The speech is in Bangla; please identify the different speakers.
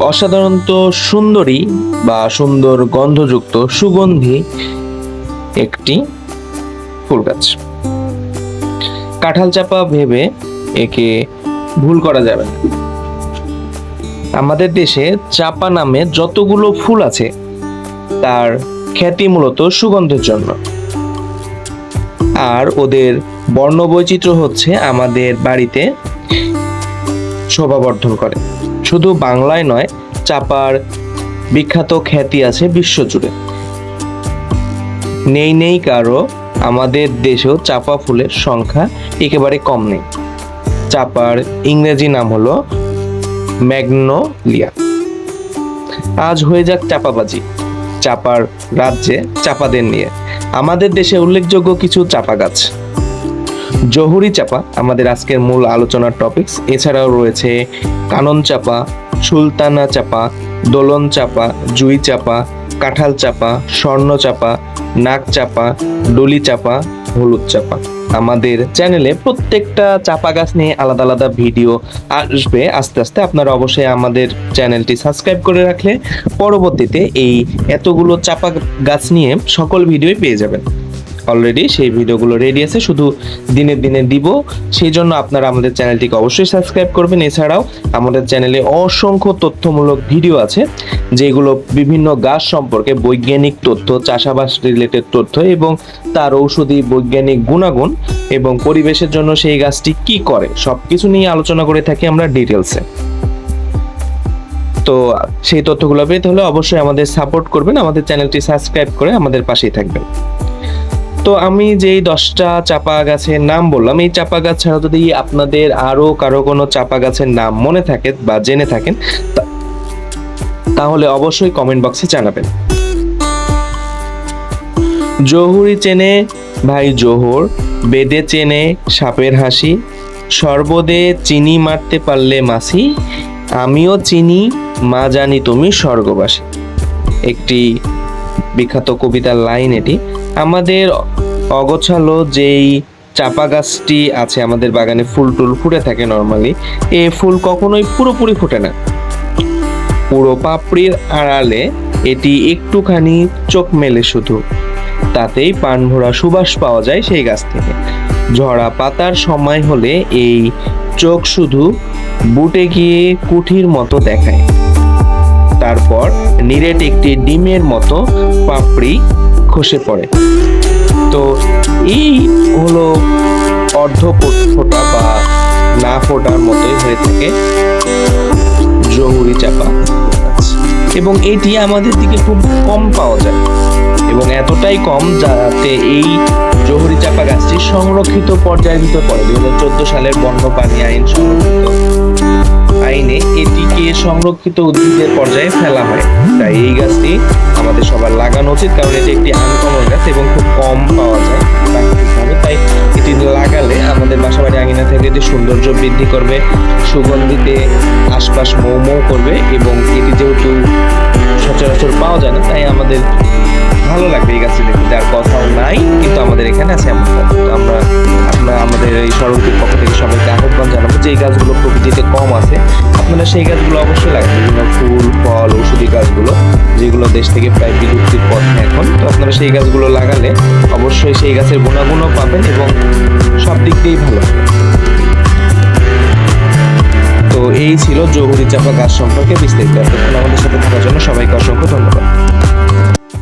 Speaker 1: অসাধারণত সুন্দরী বা সুন্দর গন্ধযুক্ত, সুগন্ধি একটি ফুল গাছ। কাঁঠাল চাপা ভেবে একে ভুল করা যাবে না। আমাদের দেশে চাপা নামে যতগুলো ফুল আছে, তার খ্যাতি মূলত সুগন্ধের জন্য। আর ওদের বর্ণবৈচিত্র্য হচ্ছে আমাদের বাড়িতে শোভাবর্ধন করে। শুধু বাংলায় নয়, চাপার বিখ্যাত খ্যাতি আছে বিশ্বজুড়ে। নেই নেই কারও আমাদের দেশেও চাপা ফুলের সংখ্যা একেবারে কম নেই। চাপার ইংরেজি নাম হলো ম্যাগনোলিয়া। আজ হয়ে যাক চাপাবাজি। চাপার রাজ্যে চাপাদের নিয়ে। আমাদের দেশে উল্লেখযোগ্য কিছু চাপা গাছ জহুরি চাপা আমাদের আজকের মূল আলোচনার টপিকস এছাড়াও রয়েছে কানন চাপা, সুলতানা চাপা, দোলন চাপা, জুই চাপা, কাঁঠাল চাপা, স্বর্ণ চাপা নাক চাপা, ডলি চাপা, হলুদ চাপা। আমাদের চ্যানেলে প্রত্যেকটা চাপা গাছ নিয়ে আলাদা আলাদা ভিডিও আসবে। আস্তে আস্তে আপনারা অবশ্যই আমাদের চ্যানেলটি সাবস্ক্রাইব করে রাখলে পরবর্তীতে এই এতগুলো চাপা গাছ নিয়ে সকল ভিডিওই পেয়ে যাবেন। অলরেডি সেই ভিডিওগুলো রেডি আছে, শুধু দিনে দিনে দিব। সেই জন্য আপনারা আমাদের চ্যানেলটিকে অবশ্যই সাবস্ক্রাইব করবেন। এছাড়াও আমাদের চ্যানেলে অসংখ্য তথ্যমূলক ভিডিও আছে, যেগুলো বিভিন্ন গাছ সম্পর্কে বৈজ্ঞানিক তথ্য চাষাবাস রিলেটেড তথ্য এবং তার ঔষধি বৈজ্ঞানিক গুণাগুণ এবং পরিবেশের জন্য সেই গাছটি কি করে, সবকিছু নিয়ে আলোচনা করে থাকি আমরা ডিটেলসে তো সেই তথ্যগুলো পেতে হলে অবশ্যই আমাদের সাপোর্ট করবেন, আমাদের চ্যানেলটি সাবস্ক্রাইব করে আমাদের পাশেই থাকবেন। তো আমি যেই দশটা চাপা গাছের নাম বললাম, এই চাপা গাছ ছাড়া যদি আপনাদের আরও কারও কোনো চাপা গাছের নাম মনে থাকে বা জেনে থাকেন তাহলে অবশ্যই কমেন্ট বক্সে জানাবেন। জহুরি চেনে ভাই জোহর, বেদে চেনে সাপের হাসি, সর্বদে চিনি মারতে পারলে মাসি আমিও চিনি, মা জানি তুমি স্বর্গবাসী। একটি বিখ্যাত কবিতার লাইন এটি। আমাদের অগোছালো যেই চাপা গাছটি আছে আমাদের বাগানে ফুল টুল ফুটে থাকে নর্মালি এই ফুল কখনোই পুরোপুরি ফোটে না। পুরো পাপড়ির আড়ালে এটি একটুখানি চোখ মেলে শুধু। তাতেই পান ভরা সুবাস পাওয়া যায় সেই গাছ থেকে। ঝরা পাতার সময় হলে এই চোখ শুধু বুটে গিয়ে কুঠির মতো দেখায়। তারপর নিরেট একটি ডিমের মতো পাপড়ি খসে পড়ে। তো এই হলো অর্ধ ফোটা বা না ফোটার মতোই হয়ে থাকে জহুরি চাপা। এবং এটি আমাদের দিকে খুব কম পাওয়া যায় এবং এতটাই কম যাতে এই জহুরি চাপা গাছটি সংরক্ষিত পর্যায়ের ভিতর পড়ে। দুই হাজার চোদ্দ সালের আইন সংরক্ষিত আইনে এটিকে সংরক্ষিত উদ্ভিদের পর্যায়ে ফেলা হয়। তাই এই গাছটি আমাদের সবার লাগানো উচিত, কারণ এটি একটি আনকমন গাছ এবং খুব কম পাওয়া যায় প্রাকৃতিকভাবে। তাই এটি লাগালে আমাদের বাসাবাড়ি আঙিনা থেকে এটি সৌন্দর্য বৃদ্ধি করবে, সুগন্ধিতে আশপাশ মৌ মৌ করবে এবং এটি যেহেতু সচরাচর পাওয়া যায় না, তাই আমাদের ভালো লাগবে এই গাছটি দেখতে। যার কথাও নাই, কিন্তু আমাদের এখানে আছে এমন আমাদের এই সড়কের পক্ষ থেকে সবাইকে আহ্বান জানাব যে গাছগুলো প্রকৃতিতে কম আছে। আপনারা
Speaker 2: সেই গাছগুলো অবশ্যই লাগবে বিভিন্ন ফুল, ফল ওষুধি গাছগুলো, যেগুলো দেশ থেকে প্রায় বিলুপ্তির পথে এখন। তো আপনারা সেই গাছগুলো লাগালে অবশ্যই সেই গাছের গুণাগুণও পাবেন এবং সব দিক দিয়েই ভালো তো এই ছিল জহুরি চাপা গাছ সম্পর্কে বিস্তারিত। এতক্ষণ আমাদের সাথে থাকার জন্য সবাইকে অসংখ্য ধন্যবাদ।